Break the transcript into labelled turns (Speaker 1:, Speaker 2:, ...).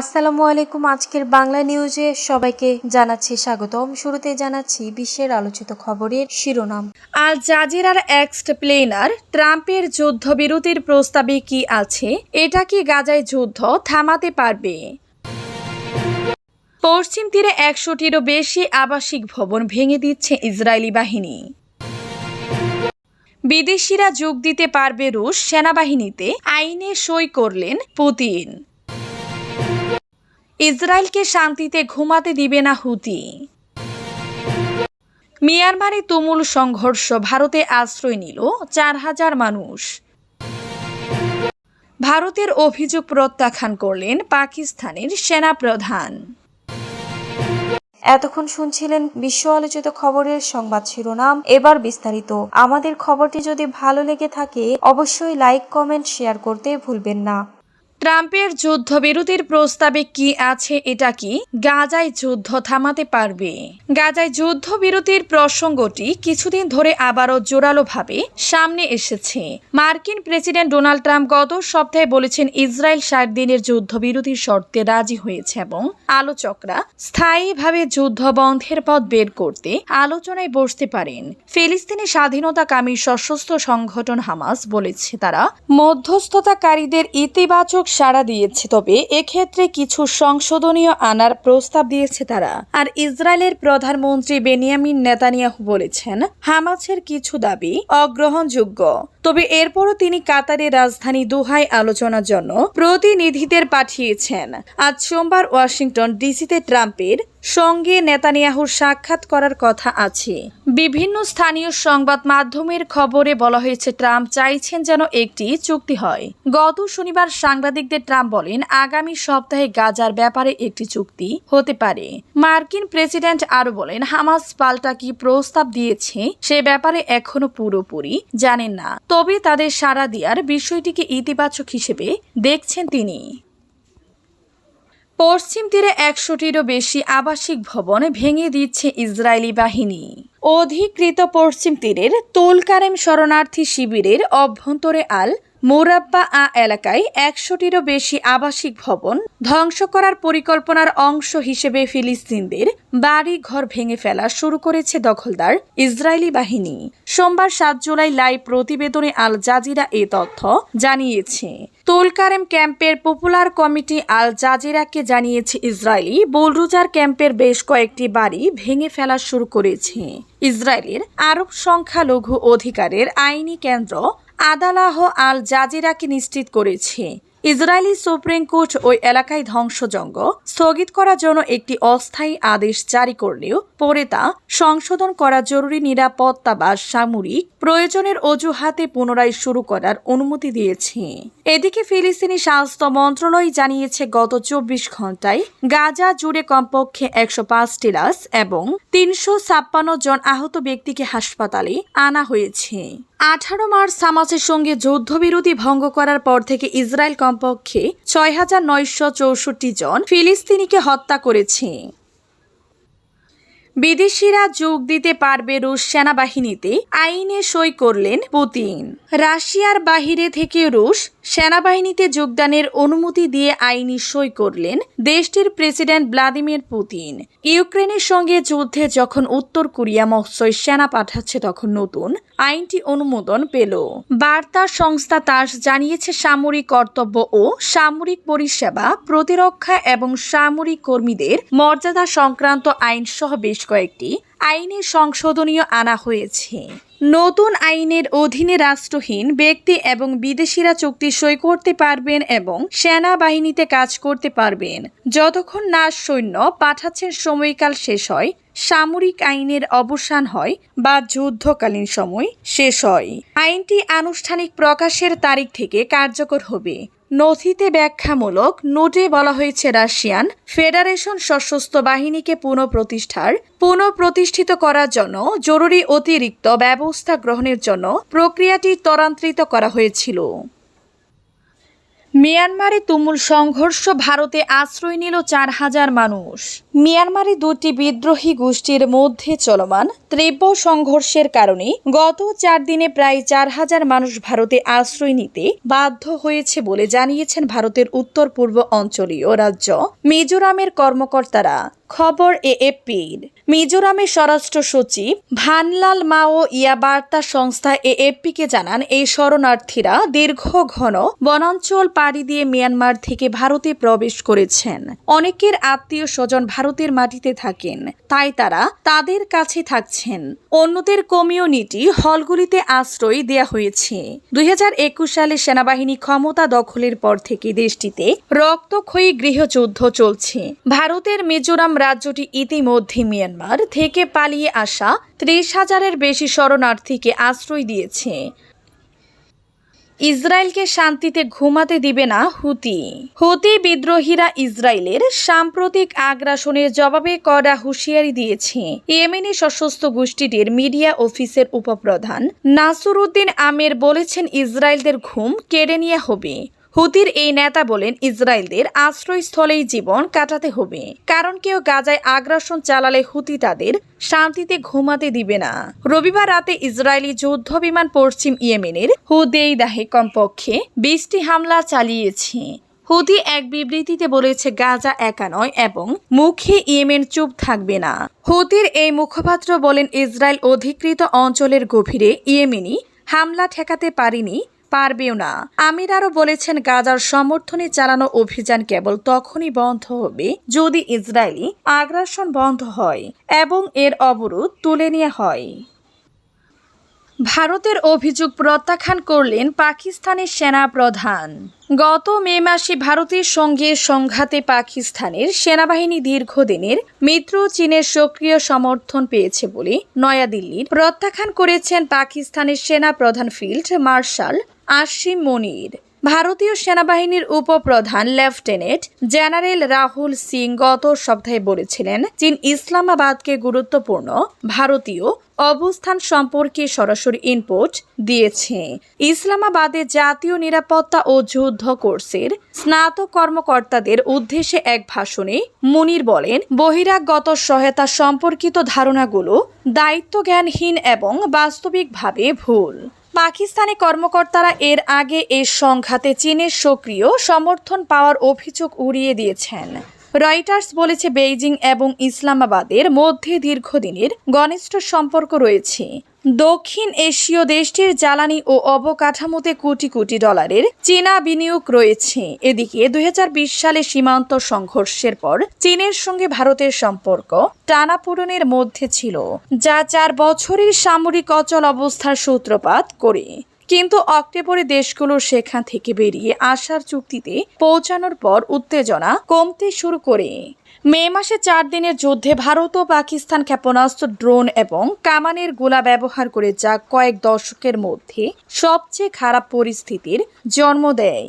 Speaker 1: আসসালামু আলাইকুম আজকের বাংলা নিউজে সবাইকে জানাচ্ছি স্বাগতম শুরুতে জানাচ্ছি বিশ্বের আলোচিত খবরের শিরোনাম
Speaker 2: আল জাজিরার এক্সট প্লেনার ট্রাম্পের যুদ্ধবিরতির প্রস্তাবে কি আছে এটা কি গাজায় যুদ্ধ থামাতে পারবে পশ্চিম তীরে একশোটিরও বেশি আবাসিক ভবন ভেঙে দিচ্ছে ইসরায়েলি বাহিনী বিদেশিরা যোগ দিতে পারবে রুশ সেনাবাহিনীতে আইনে সই করলেন পুতিন ইসরায়েলকে শান্তিতে ঘুমাতে দিবে না হুতি মিয়ানমারে তুমুল সংঘর্ষ ভারতে আশ্রয় নিল চার হাজার মানুষ ভারতের অভিযোগ প্রত্যাখ্যান করলেন পাকিস্তানের সেনাপ্রধান
Speaker 3: এতক্ষণ শুনছিলেন বিশ্ব আলোচিত খবরের সংবাদ শিরোনাম এবার বিস্তারিত আমাদের খবরটি যদি ভালো লেগে থাকে অবশ্যই লাইক কমেন্ট শেয়ার করতে ভুলবেন না
Speaker 2: ট্রাম্পের যুদ্ধবিরতির প্রস্তাবে কি আছে এটা কি গাজায় যুদ্ধ থামাতে পারবে গাজায় যুদ্ধবিরতির প্রসঙ্গটি কিছুদিন ধরে আবারও জোরালোভাবে সামনে এসেছে মার্কিন প্রেসিডেন্ট ডোনাল্ড ট্রাম্প গত সপ্তাহে বলেছেন ইসরায়েল ষাট দিনের যুদ্ধবিরতির শর্তে রাজি হয়েছে এবং আলোচকরা স্থায়ীভাবে যুদ্ধ বন্ধের পথ বের করতে আলোচনায় বসতে পারেন ফিলিস্তিনি স্বাধীনতাকামী সশস্ত্র সংগঠন হামাস বলেছে তারা মধ্যস্থতাকারীদের ইতিবাচক ব্যাপক সাড়া দিয়েছে তবে এক্ষেত্রে কিছু সংশোধনীয় আনার প্রস্তাব দিয়েছে তারা আর ইসরায়েলের প্রধানমন্ত্রী বেনিয়ামিন নেতানিয়াহু বলেছেন হামাসের কিছু দাবি অগ্রহণযোগ্য তবে এরপরও তিনি কাতারের রাজধানী দুহাই আলোচনার জন্য প্রতিনিধিদের পাঠিয়েছেন আজ সোমবার ওয়াশিংটন ডিসিতে ট্রাম্পের সঙ্গে নেতানিয়াহুর সাক্ষাৎ করার কথা আছে বিভিন্ন স্থানীয় সংবাদ মাধ্যমের খবরে বলা হয়েছে ট্রাম্প চাইছেন যেন একটি চুক্তি হয় গত শনিবার সাংবাদিকদের ট্রাম্প বলেন আগামী সপ্তাহে গাজার ব্যাপারে একটি চুক্তি হতে পারে মার্কিন প্রেসিডেন্ট আরও বলেন হামাস পাল্টা কি প্রস্তাব দিয়েছে সে ব্যাপারে এখনো পুরোপুরি জানেন না তবে তাদের সাড়া দেওয়ার বিষয়টিকে ইতিবাচক হিসেবে দেখছেন তিনি পশ্চিম তীরে একশোটিরও বেশি আবাসিক ভবন ভেঙে দিচ্ছে ইসরায়েলি বাহিনী অধিকৃত পশ্চিম তীরের তুলকারেম শরণার্থী শিবিরের অভ্যন্তরে আল মোরাব্বা আ এলাকায় একশোটিরও বেশি আবাসিক ভবন ধ্বংস করার পরিকল্পনার অংশ হিসেবে ফিলিস্তিনদের বাড়ি ঘর ভেঙে ফেলা শুরু করেছে দখলদার ইসরায়েলি বাহিনী সোমবার সাত জুলাই লাইভ প্রতিবেদনে আল জাজিরা এ তথ্য জানিয়েছে তোলকারেম ক্যাম্পের পপুলার কমিটি আল জাজিরাকে জানিয়েছে ইসরায়েলি বোলরুজার ক্যাম্পের বেশ কয়েকটি বাড়ি ভেঙে ফেলা শুরু করেছে ইসরায়েলের আরব সংখ্যালঘু অধিকারের আইনি কেন্দ্র আদালাহ আল জাজিরাকে নিশ্চিত করেছে ইসরায়েলি সুপ্রিম কোর্ট ওই এলাকায় ধ্বংসযজ্ঞ স্থগিত করার জন্য একটি অস্থায়ী আদেশ জারি করলেও পরে তা সংশোধন করা জরুরি নিরাপত্তা বা সামরিক প্রয়োজনের অজুহাতে পুনরায় শুরু করার অনুমতি দিয়েছে এদিকে ফিলিস্তিনি স্বাস্থ্য মন্ত্রণালয় জানিয়েছে গত চব্বিশ ঘন্টায় গাজা জুড়ে কমপক্ষে একশো পাঁচটি লাশ এবং তিনশো ছাপ্পান্ন জন আহত ব্যক্তিকে হাসপাতালে আনা হয়েছে আঠারো মার্চ হামাসের সঙ্গে যুদ্ধবিরতি ভঙ্গ করার পর থেকে ইসরায়েল কমপক্ষে ছয় হাজার নয়শো চৌষট্টি জন ফিলিস্তিনিকে হত্যা করেছে বিদেশিরা যোগ দিতে পারবে রুশ সেনাবাহিনীতে আইনে সই করলেন পুতিন রাশিয়ার বাহিরে থেকে রুশ সেনাবাহিনীতে যোগদানের অনুমতি দিয়ে আইনি সই করলেন দেশটির প্রেসিডেন্ট ভ্লাদিমির পুতিন ইউক্রেনের সঙ্গে যুদ্ধে যখন উত্তর কোরিয়া মৎস্যয় সেনা পাঠাচ্ছে তখন নতুন আইনটি অনুমোদন পেল বার্তা সংস্থা তাস জানিয়েছে সামরিক কর্তব্য ও সামরিক পরিষেবা প্রতিরক্ষা এবং সামরিক কর্মীদের মর্যাদা সংক্রান্ত আইন সহ বেশ কয়েকটি আইনে সংশোধনীয় আনা হয়েছে নতুন আইনের অধীনে রাষ্ট্রহীন ব্যক্তি এবং বিদেশিরা চুক্তি সই করতে পারবেন এবং সেনাবাহিনীতে কাজ করতে পারবেন যতক্ষণ না সৈন্য পাঠাচ্ছেন সময়কাল শেষ হয় সামরিক আইনের অবসান হয় বা যুদ্ধকালীন সময় শেষ হয় আইনটি আনুষ্ঠানিক প্রকাশের তারিখ থেকে কার্যকর হবে নথিতে ব্যাখ্যামূলক নোটে বলা হয়েছে রাশিয়ান ফেডারেশন সশস্ত্র বাহিনীকে পুনঃপ্রতিষ্ঠার পুনঃপ্রতিষ্ঠিত করার জন্য জরুরি অতিরিক্ত ব্যবস্থা গ্রহণের জন্য প্রক্রিয়াটি ত্বরান্তরিত করা হয়েছিল মিয়ানমারে তুমুল সংঘর্ষ ভারতে আশ্রয় নিল চার হাজার মানুষ মিয়ানমারে দুটি বিদ্রোহী গোষ্ঠীর মধ্যে চলমান তীব্র সংঘর্ষের কারণে গত চার দিনে প্রায় চার হাজার মানুষ ভারতে আশ্রয় নিতে বাধ্য হয়েছে বলে জানিয়েছেন ভারতের উত্তর পূর্ব অঞ্চলীয় রাজ্য মিজোরামের কর্মকর্তারা খবর এএফপির মিজোরামের স্বরাষ্ট্র সচিব ভানলাল মাও ইয়া বার্তা সংস্থা এএফপিকে জানান এই শরণার্থীরা দীর্ঘ ঘন বনাঞ্চল পাড়ি দিয়ে মিয়ানমার থেকে ভারতে প্রবেশ করেছেন অনেকের আত্মীয় স্বজন ভারত ভারতের মাটিতে থাকেন তাই তারা তাদের কাছে থাকছেন অন্যদের কমিউনিটি হলগুলিতে আশ্রয় দেয়া হয়েছে দুই সালে সেনাবাহিনী ক্ষমতা দখলের পর থেকে দেশটিতে রক্তক্ষয়ী গৃহযুদ্ধ চলছে ভারতের মিজোরাম রাজ্যটি ইতিমধ্যে মিয়ানমার থেকে পালিয়ে আসা ত্রিশ হাজারের বেশি শরণার্থীকে আশ্রয় দিয়েছে ইসরায়েলকে শান্তিতে ঘুমাতে দিবে না হুতি হুতি বিদ্রোহীরা ইসরায়েলের সাম্প্রতিক আগ্রাসনের জবাবে কড়া হুঁশিয়ারি দিয়েছে ইয়েমেনি সশস্ত্র গোষ্ঠীটির মিডিয়া অফিসের উপপ্রধান নাসুর উদ্দিন আমের বলেছেন ইসরায়েলদের ঘুম কেড়ে নিয়ে হবে হুতির এই নেতা বলেন ইসরায়েলদের আশ্রয়স্থলেই জীবন কাটাতে হবে কারণ কেউ গাজায় আগ্রাসন চালালে হুতি তাদের শান্তিতে ঘুমাতে দিবে না রবিবার রাতে ইসরায়েলি যুদ্ধ বিমান পশ্চিম ইয়েমেনের হুদেই দাহে কমপক্ষে বিশটি হামলা চালিয়েছে হুতি এক বিবৃতিতে বলেছে গাজা একা নয় এবং মুখে ইয়েমেন চুপ থাকবে না হুতির এই মুখপাত্র বলেন ইসরায়েল অধিকৃত অঞ্চলের গভীরে ইয়েমেনি হামলা ঠেকাতে পারেনি পারবেও না আমির আরও বলেছেন গাজার সমর্থনে চালানো অভিযান কেবল তখনই বন্ধ হবে যদি ইসরায়েলি আগ্রাসন বন্ধ হয় এবং এর অবরোধ তুলে নিয়ে হয় ভারতের অভিযোগ প্রত্যাখ্যান করলেন পাকিস্তানের সেনা প্রধান গত মে মাসে ভারতের সঙ্গে সংঘাতে পাকিস্তানের সেনাবাহিনী দীর্ঘদিনের মিত্র চীনের সক্রিয় সমর্থন পেয়েছে বলে নয়াদিল্লির প্রত্যাখ্যান করেছেন পাকিস্তানের সেনা প্রধান ফিল্ড মার্শাল আশি মনির ভারতীয় সেনাবাহিনীর উপপ্রধান লেফটেন্যান্ট জেনারেল রাহুল সিং গত সপ্তাহে বলেছিলেন চীন ইসলামাবাদকে গুরুত্বপূর্ণ ভারতীয় অবস্থান সম্পর্কে সরাসরি ইনপুট দিয়েছে ইসলামাবাদে জাতীয় নিরাপত্তা ও যুদ্ধ কোর্সের স্নাতক কর্মকর্তাদের উদ্দেশ্যে এক ভাষণে মুনির বলেন বহিরাগত সহায়তা সম্পর্কিত ধারণাগুলো দায়িত্বজ্ঞানহীন এবং বাস্তবিকভাবে ভুল পাকিস্তানি কর্মকর্তারা এর আগে এ সংঘাতে চীনের সক্রিয় সমর্থন পাওয়ার অভিযোগ উড়িয়ে দিয়েছেন রয়টার্স বলেছে বেইজিং এবং ইসলামাবাদের মধ্যে দীর্ঘদিনের ঘনিষ্ঠ সম্পর্ক রয়েছে দক্ষিণ এশীয় দেশটির জ্বালানি ও অবকাঠামোতে কোটি কোটি ডলারের চীনা বিনিয়োগ রয়েছে এদিকে দুই সালে সীমান্ত সংঘর্ষের পর চীনের সঙ্গে ভারতের সম্পর্ক টানাপোড়নের মধ্যে ছিল যা চার বছরের সামরিক অচল অবস্থার সূত্রপাত করে কিন্তু অক্টোবরে দেশগুলো সেখান থেকে বেরিয়ে আসার চুক্তিতে পৌঁছানোর পর উত্তেজনা কমতে শুরু করে মে মাসে চার দিনের যুদ্ধে ভারত ও পাকিস্তান ক্ষেপণাস্ত্র ড্রোন এবং কামানের গোলা ব্যবহার করে যা কয়েক দশকের মধ্যে সবচেয়ে খারাপ পরিস্থিতির জন্ম দেয়